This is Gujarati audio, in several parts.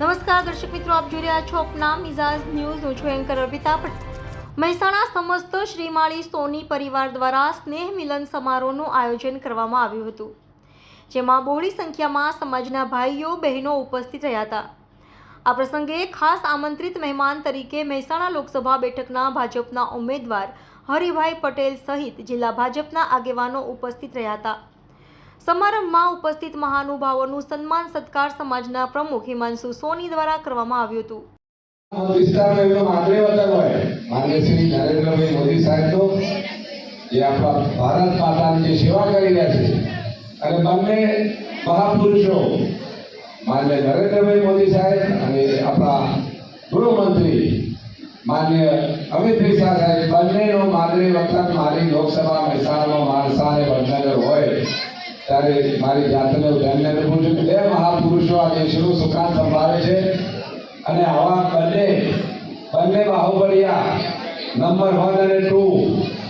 નમસ્કાર, દર્શક મિત્રો, આપ જોઈ રહ્યા છો અપના મિઝાજ ન્યૂઝ. હું છું એન્કર અર્પિતા પટેલ. મહેસાણા સમસ્ત શ્રીમાળી સોની પરિવાર દ્વારા સ્નેહ મિલન સમારોહનું આયોજન કરવામાં આવ્યું હતું, જેમાં બહોળી સંખ્યામાં સમાજના ભાઈઓ, બહેનો ઉપસ્થિત રહ્યા હતા. આ પ્રસંગે ખાસ આમંત્રિત મહેમાન તરીકે મહેસાણા લોકસભા બેઠકના ભાજપના ઉમેદવાર હરિભાઈ પટેલ સહિત જિલ્લા ભાજપના આગેવાનો ઉપસ્થિત રહ્યા હતા. સમારંભમાં ઉપસ્થિત મહાનુભાવોનું સન્માન સત્કાર સમાજના પ્રમુખ હિમાંશુ સોની દ્વારા કરવામાં આવ્યું હતું. વિસ્તારમાં એમનો મોદી સાહેબનો જે આપણા ભારત માતાની જે સેવા કરી છે અને બંને મહાપુરુષો માન્ય મોદી સાહેબ અને આપણા ગૃહમંત્રી માન્ય અમિતભાઈ શાહ સાહેબ બંનેનો માગણી વખત મારી લોકસભા મહેસાણામાં હોય. ત્યારે મારી જાતને હું રાખું છું કે બે મહાપુરુષો આ દેશનું સુકાન સંભાળે છે અને આવા બંને બંને બાહુબલિયા નંબર વન અને ટુ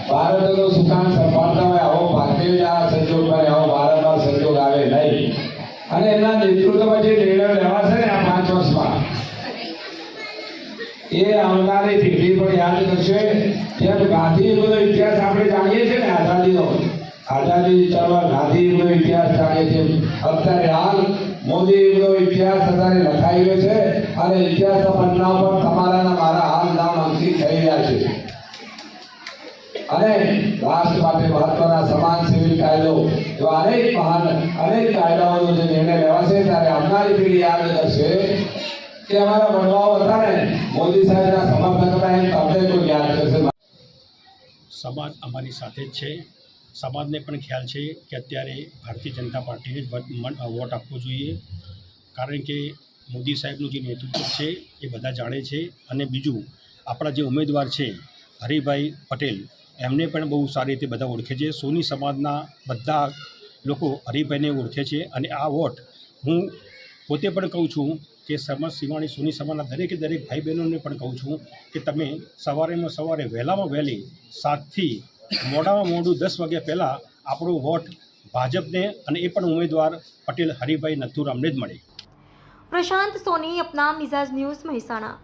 ભારતનો સુકાન સંભાળતા હોય, આવો ભારતીય આ સંજોગ બને, આવો ભારતમાં સંજોગ આવે નહીં. અને એમના નેતૃત્વમાં જે નિર્ણય લેવાશે ને આ પાંચ વર્ષમાં, એ આવનારી પેઢી પણ યાદ કરશે. જેમ ગાંધીજીનો ઇતિહાસ આપણે જાણીએ છીએ ને આઝાદીનો. આઝાદી ચળવળ ગાંધીજીનો ઇતિહાસ જાણીએ છીએ. અત્યારે હાલ મોદીનો ઇતિહાસ અત્યારે લખાઈ ગયો છે અને ઇતિહાસના પન્ના પર તમારા મારા હાલ નામ અંકિત થઈ રહ્યા છે. અને રાષ્ટ્ર માટે મહત્વના સમાન સિવિલ કાયદો એવા અનેક મહાન, અનેક કાયદાઓનો જે નિર્ણય લેવાશે ત્યારે આવનારી પેઢી યાદ કરશે કે અમારા વડવાઓ હતા ને, મોદી સાહેબના સમર્થક હતા એમ તમને કોઈ યાદ કરશે? સમાજ અમારી સાથે છે. સમાજને પણ ખ્યાલ છે કે અત્યારે ભારતીય જનતા પાર્ટીને જ વટ- આપવો જોઈએ. કારણ કે મોદી સાહેબનું જે નેતૃત્વ છે એ બધા જાણે છે. અને બીજું, આપણા જે ઉમેદવાર છે, હરિભાઈ પટેલ, એમને પણ બહુ સારી રીતે બધા ઓળખે છે. સોની સમાજના બધા લોકો હરિભાઈને ઓળખે છે. અને આ વોટ હું પોતે પણ કહું છું કે સમાજ સિવાણી સોની સમાજના દરેકે દરેક ભાઈ બહેનોને પણ કહું છું કે તમે સવારેમાં સવારે વહેલામાં વહેલી સાતથી મોડામાં મોડું દસ વાગ્યા પહેલાં આપણો વોટ ભાજપને અને એ પણ ઉમેદવાર પટેલ, હરિભાઈ નથુરામને જ મળે. પ્રશાંત સોની, અપના મિઝાજ ન્યૂઝ મહેસાણા.